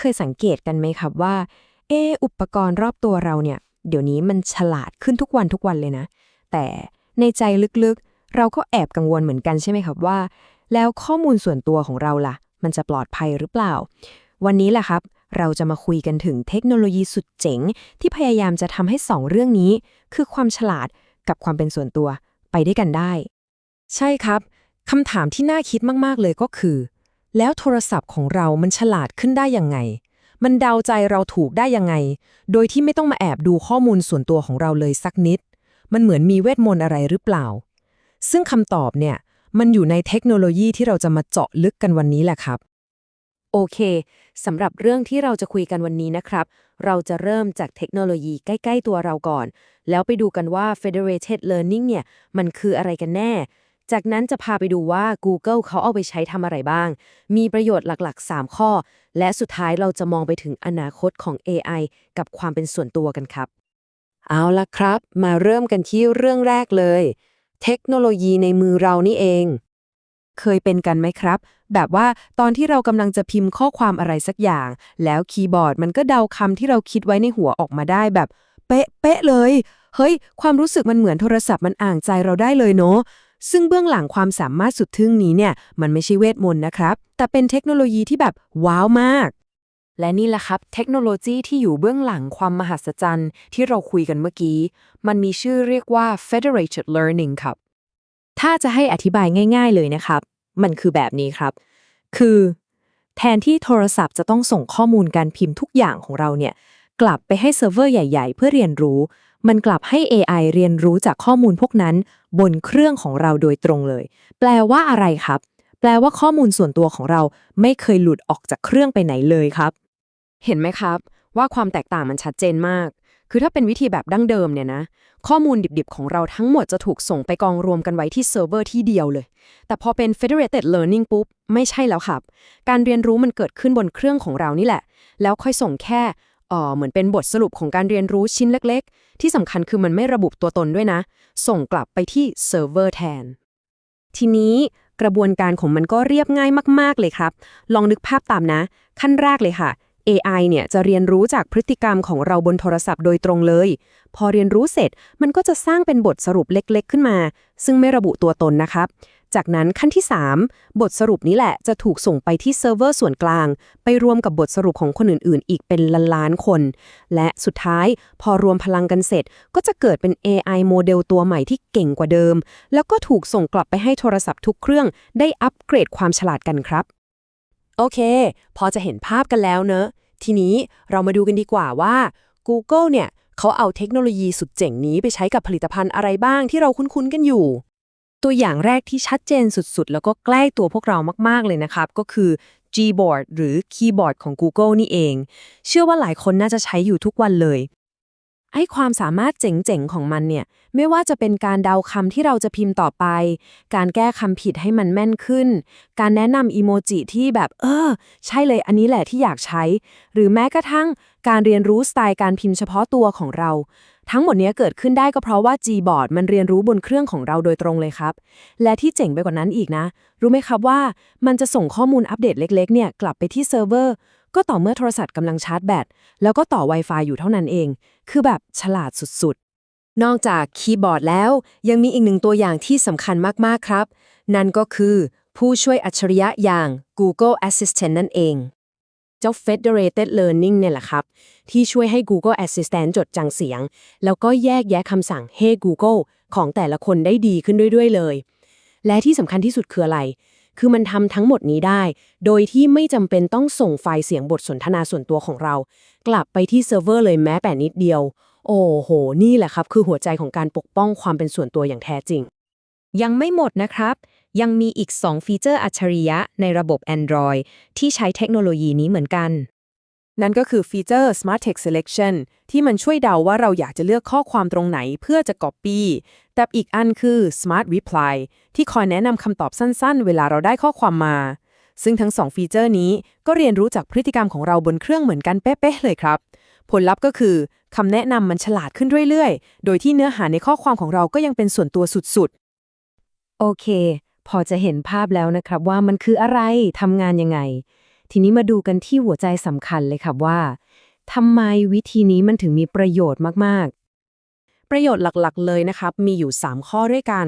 เคยสังเกตกันไหมครับว่า เอออุปกรณ์รอบตัวเราเนี่ย เดี๋ยวนี้มันฉลาดขึ้นทุกวันทุกวันเลยนะ แต่ในใจลึกๆ เราก็แอบกังวลเหมือนกันใช่ไหมครับว่า แล้วข้อมูลส่วนตัวของเราล่ะ มันจะปลอดภัยหรือเปล่า วันนี้แหละครับ เราจะมาคุยกันถึงเทคโนโลยีสุดเจ๋ง ที่พยายามจะทำให้สองเรื่องนี้ คือความฉลาดกับความเป็นส่วนตัวไปด้วยกันได้ ใช่ครับคำถามที่น่าคิดมากๆเลยก็คือ แล้วโทรศัพท์ของเรามันฉลาดขึ้นได้ยังไง มันเดาใจเราถูกได้ยังไง โดยที่ไม่ต้องมาแอบดูข้อมูลส่วนตัวของเราเลยสักนิด มันเหมือนมีเวทมนต์อะไรหรือเปล่า ซึ่งคำตอบเนี่ย มันอยู่ในเทคโนโลยีที่เราจะมาเจาะลึกกันวันนี้แหละครับ โอเคสำหรับเรื่องที่เราจะคุยกันวันนี้นะครับ เราจะเริ่มจากเทคโนโลยีใกล้ ๆ ตัวเราก่อน แล้วไปดูกันว่า federated learning เนี่ย มันคืออะไรกันแน่ จากนั้นจะพาไปดูว่า Google เขาเอาไปใช้ทำอะไรบ้าง มีประโยชน์หลักๆ 3 ข้อ และสุดท้ายเราจะมองไปถึงอนาคตของ AI กับความเป็นส่วนตัวกันครับ เอาละครับ มาเริ่มกันที่เรื่องแรกเลย เทคโนโลยีในมือเรานี่เอง เคยเป็นกันไหมครับ แบบว่าตอนที่เรากำลังจะพิมพ์ข้อความอะไรสักอย่าง แล้วคีย์บอร์ดมันก็เดาคำที่เราคิดไว้ในหัวออกมาได้แบบเป๊ะเป๊ะเลย เฮ้ย ความรู้สึกมันเหมือนโทรศัพท์มันอ่านใจเราได้เลยเนาะ ซึ่งเบื้องหลังความสามารถสุดทึ่งนี้เนี่ยมันไม่ใช่เวทมนต์นะครับ แต่เป็นเทคโนโลยีที่แบบว้าวมาก และนี่แหละครับเทคโนโลยีที่อยู่เบื้องหลังความมหัศจรรย์ที่เราคุยกันเมื่อกี้ มันมีชื่อเรียกว่า federated learning ครับ ถ้าจะให้อธิบายง่าย ๆ เลยนะครับ มันคือแบบนี้ครับ คือ แทนที่โทรศัพท์จะต้องส่งข้อมูลการพิมพ์ทุกอย่างของเราเนี่ยกลับไปให้เซิร์ฟเวอร์ใหญ่ ๆ เพื่อเรียนรู้ มันกลับให้ AI เรียนรู้จากข้อมูลพวกนั้น บนเครื่องของเราโดยตรงเลย แปลว่าอะไรครับ แปลว่าข้อมูลส่วนตัวของเราไม่เคยหลุดออกจากเครื่องไปไหนเลยครับ เห็นไหมครับ ว่าความแตกต่างมันชัดเจนมาก คือถ้าเป็นวิธีแบบดั้งเดิมเนี่ยนะ ข้อมูลดิบๆ ของเราทั้งหมดจะถูกส่งไปกองรวมกันไว้ที่เซิร์ฟเวอร์ที่เดียวเลย แต่พอเป็น federated learning ปุ๊บ ไม่ใช่แล้วครับ การเรียนรู้มันเกิดขึ้นบนเครื่องของเรานี่แหละ แล้วค่อยส่งแค่ เหมือนเป็นบทสรุปของการเรียนรู้ชิ้นเล็กๆ ที่สำคัญคือมันไม่ระบุตัวตนด้วยนะ ส่งกลับไปที่เซิร์ฟเวอร์แทน ทีนี้กระบวนการของมันก็เรียบง่ายมาก ๆ เลยครับ ลองนึกภาพตามนะ ขั้นแรกเลยค่ะ AI เนี่ยจะเรียนรู้จากพฤติกรรมของเราบนโทรศัพท์โดยตรงเลย พอเรียนรู้เสร็จมันก็จะสร้างเป็นบทสรุปเล็ก ๆ ขึ้นมา ซึ่งไม่ระบุตัวตนนะครับ จากนั้นขั้นที่ 3 บทสรุปนี้แหละจะถูกส่งไปที่เซิร์ฟเวอร์ส่วนกลาง ไปรวมกับบทสรุปของคนอื่นๆ อีกเป็นล้านๆคน และสุดท้ายพอรวมพลังกันเสร็จ ก็จะเกิดเป็น AI โมเดลตัวใหม่ที่เก่งกว่าเดิม แล้วก็ถูกส่งกลับไปให้โทรศัพท์ทุกเครื่อง ได้อัปเกรดความฉลาดกันครับ โอเค พอจะเห็นภาพกันแล้วเนอะ ทีนี้เรามาดูกันดีกว่าว่า Google เนี่ยเขาเอาเทคโนโลยีสุดเจ๋งนี้ไปใช้กับผลิตภัณฑ์อะไรบ้างที่เราคุ้นๆกันอยู่ ตัวอย่างแรกที่ชัดเจนสุดๆ แล้วก็ใกล้ตัวพวกเรามากๆเลยนะครับ ก็คือ Gboard หรือคีย์บอร์ดของ Google นี่เอง เชื่อว่าหลายคนน่าจะใช้อยู่ทุกวันเลย ไอ้ความสามารถเจ๋งๆ ของมันเนี่ย ไม่ว่าจะเป็นการเดาคำที่เราจะพิมพ์ต่อไป การแก้คำผิดให้มันแม่นขึ้น การแนะนำอีโมจิที่แบบ เออ ใช่เลยอันนี้แหละที่อยากใช้ หรือแม้กระทั่ง การเรียนรู้สไตล์การพิมพ์เฉพาะตัวของเรา ทั้งหมดนี้เกิดขึ้นได้ก็เพราะว่า Gboard มันเรียนรู้บนเครื่องของเราโดยตรงเลยครับ และที่เจ๋งไปกว่านั้นอีกนะ รู้ไหมครับว่ามันจะส่งข้อมูลอัปเดตเล็กๆเนี่ยกลับไปที่เซิร์ฟเวอร์ก็ต่อเมื่อโทรศัพท์กำลังชาร์จแบตแล้วก็ต่อ Wi-Fi อยู่เท่านั้นเอง คือแบบฉลาดสุดๆ นอกจากคีย์บอร์ดแล้ว ยังมีอีกหนึ่งตัวอย่างที่สำคัญมากๆครับ นั่นก็คือผู้ช่วยอัจฉริยะอย่าง Google Assistant นั่นเอง เจ้า Federated Learning เนี่ยแหละครับ ที่ช่วยให้ Google Assistant จดจังเสียง แล้วก็แยกแยะคำสั่ง Hey Google ของแต่ละคนได้ดีขึ้นด้วยๆเลย และที่สำคัญที่สุดคืออะไร คือมันทำทั้งหมดนี้ได้ โดยที่ไม่จำเป็นต้องส่งไฟล์เสียงบทสนทนาส่วนตัวของเรา กลับไปที่เซิร์ฟเวอร์เลยแม้แต่นิดเดียว โอ้โห นี่แหละครับ คือหัวใจของการปกป้องความเป็นส่วนตัวอย่างแท้จริง ยังไม่หมดนะครับ ยังมีอีก 2 ฟีเจอร์อัจฉริยะในระบบ Android ที่ใช้เทคโนโลยีนี้เหมือนกัน นั่นก็คือฟีเจอร์ Smart Text Selection ที่มันช่วยเดาว่าเราอยากจะเลือกข้อความตรงไหนเพื่อจะ Copy แต่อีกอันคือ Smart Reply ที่คอยแนะนำคำตอบสั้นๆ เวลาเราได้ข้อความมา ซึ่งทั้ง 2 ฟีเจอร์นี้ก็เรียนรู้จากพฤติกรรมของเราบนเครื่องเหมือนกันเป๊ะๆเลยครับ ผลลัพธ์ก็คือคำแนะนำมันฉลาดขึ้นเรื่อยๆ โดยที่เนื้อหาในข้อความของเราก็ยังเป็นส่วนตัวสุดโอเค พอจะเห็นภาพแล้วนะครับว่ามันคืออะไรทำงานยังไง ทีนี้มาดูกันที่หัวใจสำคัญเลยครับว่าทำไมวิธีนี้มันถึงมีประโยชน์มาก ๆ ประโยชน์หลักๆ เลยนะครับ มีอยู่ 3 ข้อด้วยกัน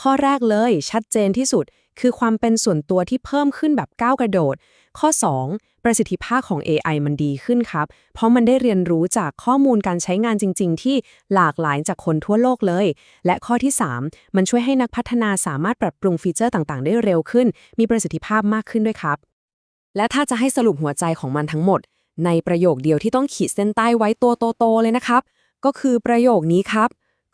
ข้อแรกเลยชัดเจนที่สุด คือความเป็นส่วนตัวที่เพิ่มขึ้นแบบก้าวกระโดด ข้อ 2 ประสิทธิภาพของ AI มันดีขึ้นครับ เพราะมันได้เรียนรู้จากข้อมูลการใช้งานจริง ๆ ที่หลากหลายจากคนทั่วโลกเลย และข้อที่ 3 มันช่วยให้นักพัฒนาสามารถปรับปรุงฟีเจอร์ต่างๆ ได้เร็วขึ้น มีประสิทธิภาพมากขึ้นด้วยครับ และถ้าจะให้สรุปหัวใจของมันทั้งหมด ในประโยคเดียวที่ต้องขีดเส้นใต้ไว้ตัวโตๆเลยนะครับ ก็คือประโยคนี้ครับ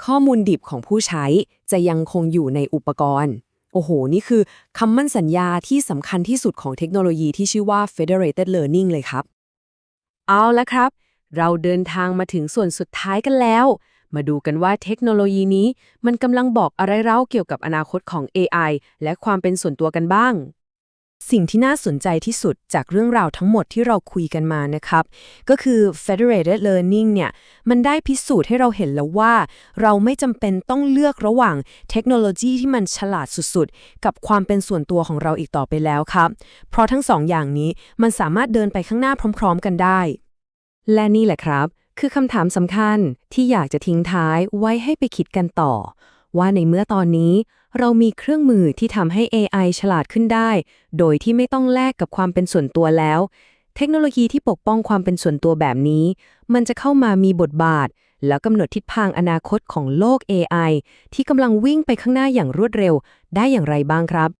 ข้อมูลดิบของผู้ใช้จะยังคงอยู่ในอุปกรณ์ โอ้โห นี่คือคำมั่นสัญญาที่สำคัญที่สุดของเทคโนโลยีที่ชื่อว่า Federated Learning เลยครับ เอาละครับ เราเดินทางมาถึงส่วนสุดท้ายกันแล้ว มาดูกันว่าเทคโนโลยีนี้มันกำลังบอกอะไรเราเกี่ยวกับอนาคตของ AI และความเป็นส่วนตัวกันบ้าง สิ่งที่น่าสนใจที่สุดจากเรื่องราวทั้งหมดที่เราคุยกันมานะครับ ก็คือ Federated Learning เนี่ยมันได้พิสูจน์ให้เราเห็นแล้วว่า เราไม่จำเป็นต้องเลือกระหว่างเทคโนโลยีที่มันฉลาดสุดๆ กับความเป็นส่วนตัวของเราอีกต่อไปแล้วครับ เพราะทั้งสองอย่างนี้มันสามารถเดินไปข้างหน้าพร้อม ๆ กันได้ และนี่แหละครับ คือคำถามสำคัญที่อยากจะทิ้งท้ายไว้ให้ไปคิดกันต่อ ว่าในเมื่อตอนนี้ เรามีเครื่องมือที่ทำให้ AI ฉลาดขึ้นได้ โดยที่ไม่ต้องแลกกับความเป็นส่วนตัวแล้ว เทคโนโลยีที่ปกป้องความเป็นส่วนตัวแบบนี้ มันจะเข้ามามีบทบาท แล้วกำหนดทิศทางอนาคตของโลก AI ที่กำลังวิ่งไปข้างหน้าอย่างรวดเร็ว ได้อย่างไรบ้างครับ